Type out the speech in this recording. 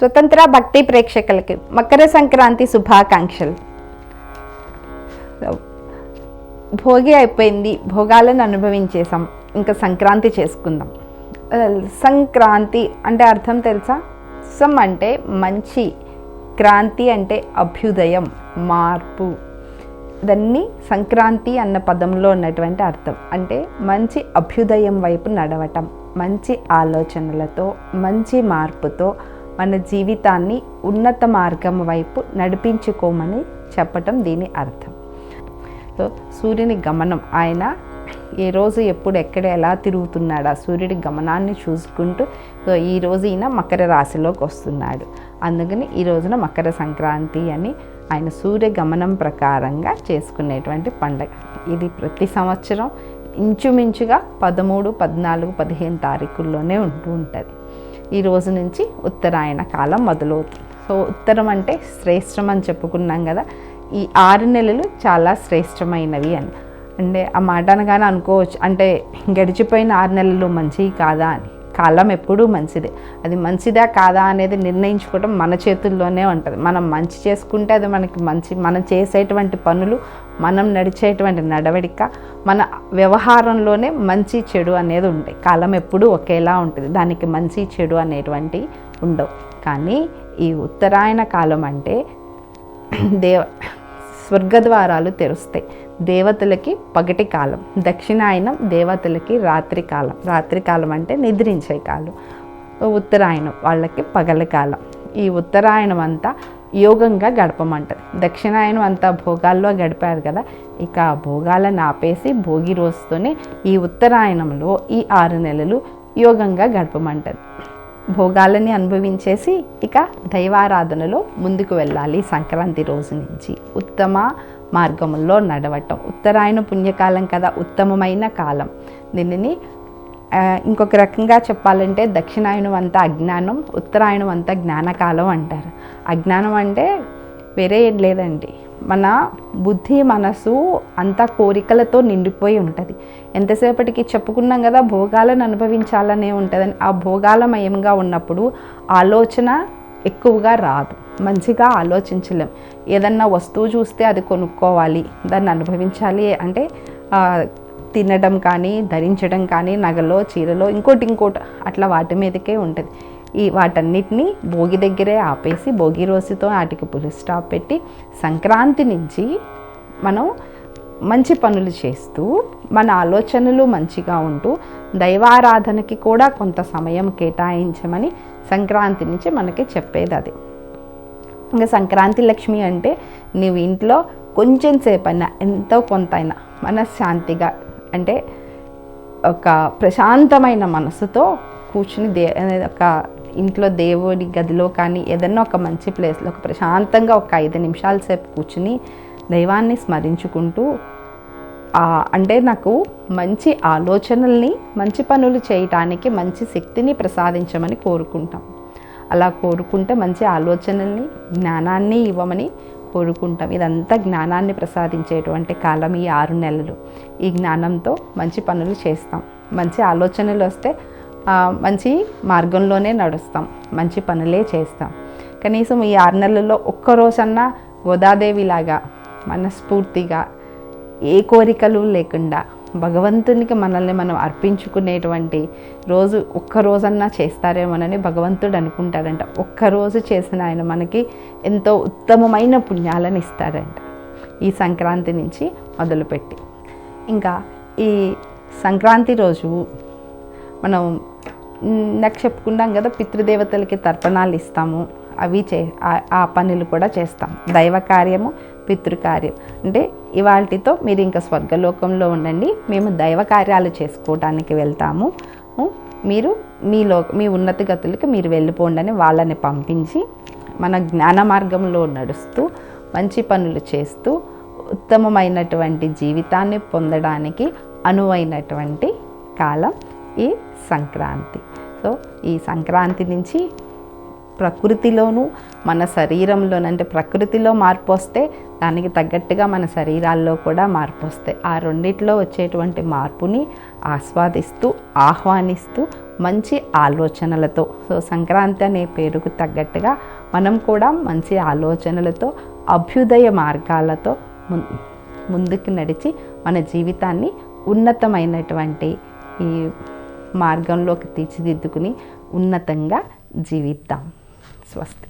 స్వతంత్ర భక్తి ప్రేక్షకులకి మకర సంక్రాంతి శుభాకాంక్షలు. భోగి అయిపోయింది భోగాలను అనుభవించేసాం ఇంకా సంక్రాంతి చేసుకుందాం. సంక్రాంతి అంటే అర్థం తెలుసా? సం అంటే మంచి క్రాంతి అంటే అభ్యుదయం మార్పు. దాన్ని సంక్రాంతి అన్న పదంలో ఉన్నటువంటి అర్థం. అంటే మంచి అభ్యుదయం వైపు నడవటం మంచి ఆలోచనలతో మంచి మార్పుతో మన జీవితాన్ని ఉన్నత మార్గం వైపు నడిపించుకోమని చెప్పటం దీని అర్థం. సో సూర్యుని గమనం ఆయన ఏ రోజు ఎప్పుడు ఎక్కడ ఎలా తిరుగుతున్నాడు ఆ సూర్యుడి గమనాన్ని చూసుకుంటూ సో ఈ రోజు ఈయన మకర రాశిలోకి వస్తున్నాడు. అందుకని ఈ రోజున మకర సంక్రాంతి అని ఆయన సూర్య గమనం ప్రకారంగా చేసుకునేటువంటి పండగ. ఇది ప్రతి సంవత్సరం ఇంచుమించుగా పదమూడు పద్నాలుగు పదిహేను తారీఖుల్లోనే ఉంటూ ఉంటుంది. ఈ రోజు నుంచి ఉత్తరాయణ కాలం మొదలవుతుంది. సో ఉత్తరం అంటే శ్రేష్టం అని చెప్పుకున్నాం కదా. ఈ ఆరు నెలలు చాలా శ్రేష్టమైనవి అని అంటే ఆ మాట అనగానే అనుకోవచ్చు. అంటే గడిచిపోయిన ఆరు నెలలు మంచివి కాదా అని. కాలం ఎప్పుడూ మంచిదే. అది మంచిదా కాదా అనేది నిర్ణయించుకోవడం మన చేతుల్లోనే ఉంటుంది. మనం మంచి చేసుకుంటే అది మనకి మంచి మనం చేసేటువంటి పనులు మనం నడిచేటువంటి నడవడిక మన వ్యవహారంలోనే మంచి చెడు అనేది ఉంటాయి. కాలం ఎప్పుడూ ఒకేలా ఉంటుంది. దానికి మంచి చెడు అనేటువంటి ఉండవు. కానీ ఈ ఉత్తరాయణ కాలం అంటే దేవ స్వర్గద్వారాలు తెరుస్తాయి. దేవతలకి పగటి కాలం దక్షిణాయనం దేవతలకి రాత్రి కాలం. రాత్రి కాలం అంటే నిద్రించే కాలం. ఉత్తరాయణం వాళ్ళకి పగల కాలం. ఈ ఉత్తరాయణం అంతా యోగంగా గడపమంటది. దక్షిణాయనం అంతా భోగాల్లో గడిపారు కదా ఇక ఆ భోగాలను ఆపేసి భోగి రోజుతోనే ఈ ఉత్తరాయణంలో ఈ ఆరు నెలలు యోగంగా గడపమంటది. భోగాలని అనుభవించేసి ఇక దైవారాధనలో ముందుకు వెళ్ళాలి సంక్రాంతి రోజు నుంచి. ఉత్తమ మార్గంలో నడవటం. ఉత్తరాయణ పుణ్యకాలం కదా ఉత్తమమైన కాలం. దీనిని ఇంకొక రకంగా చెప్పాలంటే దక్షిణాయనం అంతా అజ్ఞానం ఉత్తరాయణం అంతా జ్ఞానకాలం అంటారు. అజ్ఞానం అంటే వేరే ఏం లేదండి. మన బుద్ధి మనసు అంతా కోరికలతో నిండిపోయి ఉంటుంది. ఎంతసేపటికి చెప్పుకున్నాం కదా భోగాలను అనుభవించాలనే ఉంటుందని. ఆ భోగాలమయంగా ఉన్నప్పుడు ఆలోచన ఎక్కువగా రాదు. మంచిగా ఆలోచించలేం. ఏదన్నా వస్తువు చూస్తే అది కొనుక్కోవాలి దాన్ని అనుభవించాలి అంటే తినడం కానీ ధరించడం కానీ నగలో చీరలో ఇంకోటి ఇంకోటి అట్లా వాటి మీదకే ఉంటుంది. ఈ వాటన్నిటిని భోగి దగ్గరే ఆపేసి భోగి రోజుతో వాటికి పులి స్టాప్ పెట్టి సంక్రాంతి నుంచి మనం మంచి పనులు చేస్తూ మన ఆలోచనలు మంచిగా ఉంటూ దైవారాధనకి కూడా కొంత సమయం కేటాయించమని సంక్రాంతి నుంచి మనకి చెప్పేది అది. ఇంకా సంక్రాంతి లక్ష్మి అంటే నీవు ఇంట్లో కొంచెం సేపు అయినా ఎంతో కొంత అయినా మనశ్శాంతిగా అంటే ఒక ప్రశాంతమైన మనసుతో కూర్చుని దే ఒక ఇంట్లో దేవుడి గదిలో కానీ ఏదన్నా ఒక మంచి ప్లేస్లో ఒక ప్రశాంతంగా ఒక ఐదు నిమిషాల సేపు కూర్చుని దైవాన్ని స్మరించుకుంటూ అంటే నాకు మంచి ఆలోచనల్ని మంచి పనులు చేయటానికి మంచి శక్తిని ప్రసాదించమని కోరుకుంటాం. అలా కోరుకుంటే మంచి ఆలోచనల్ని జ్ఞానాన్ని ఇవ్వమని కోరుకుంటాం. ఇదంతా జ్ఞానాన్ని ప్రసాదించేటువంటి కాలం ఈ ఆరు నెలలు. ఈ జ్ఞానంతో మంచి పనులు చేస్తాం. మంచి ఆలోచనలు వస్తే మంచి మార్గంలోనే నడుస్తాం. మంచి పనులే చేస్తాం. కనీసం ఈ ఆరు నెలల్లో ఒక్క రోజన్నా గోదాదేవిలాగా మనస్ఫూర్తిగా ఏ కోరికలు లేకుండా భగవంతునికి మనల్ని మనం అర్పించుకునేటువంటి రోజు ఒక్క రోజన్నా చేస్తారేమోనని భగవంతుడు అనుకుంటాడంట. ఒక్క రోజు చేసిన ఆయన మనకి ఎంతో ఉత్తమమైన పుణ్యాలను ఇస్తాడంట ఈ సంక్రాంతి నుంచి మొదలుపెట్టి. ఇంకా ఈ సంక్రాంతి రోజు మనం ఇందాక చెప్పుకున్నాం కదా పితృదేవతలకి తర్పణాలు ఇస్తాము. అవి చే ఆ- పనులు కూడా చేస్తాం. దైవ కార్యము పితృకార్యం అంటే ఇవాటితో మీరు ఇంకా స్వర్గలోకంలో ఉండండి. మేము దైవ కార్యాలు చేసుకోవడానికి వెళ్తాము. మీరు మీరు మీలో మీ ఉన్నత గతులకి మీరు వెళ్ళిపోండి అని వాళ్ళని పంపించి మన జ్ఞాన మార్గంలో నడుస్తూ మంచి పనులు చేస్తూ ఉత్తమమైనటువంటి జీవితాన్ని పొందడానికి అనువైనటువంటి కాలం ఈ సంక్రాంతి. సో ఈ సంక్రాంతి నుంచి ప్రకృతిలోనూ మన శరీరంలోనూ అంటే ప్రకృతిలో మార్పు వస్తే దానికి తగ్గట్టుగా మన శరీరాల్లో కూడా మార్పు వస్తాయి ఆ రెండిట్లో వచ్చేటువంటి మార్పుని ఆస్వాదిస్తూ ఆహ్వానిస్తూ మంచి ఆలోచనలతో సో సంక్రాంతి అనే పేరుకు తగ్గట్టుగా మనం కూడా మంచి ఆలోచనలతో అభ్యుదయ మార్గాలతో ముందుకు నడిచి మన జీవితాన్ని ఉన్నతమైనటువంటి ఈ మార్గంలోకి తీర్చిదిద్దుకుని ఉన్నతంగా జీవిద్దాం. స్వస్తి.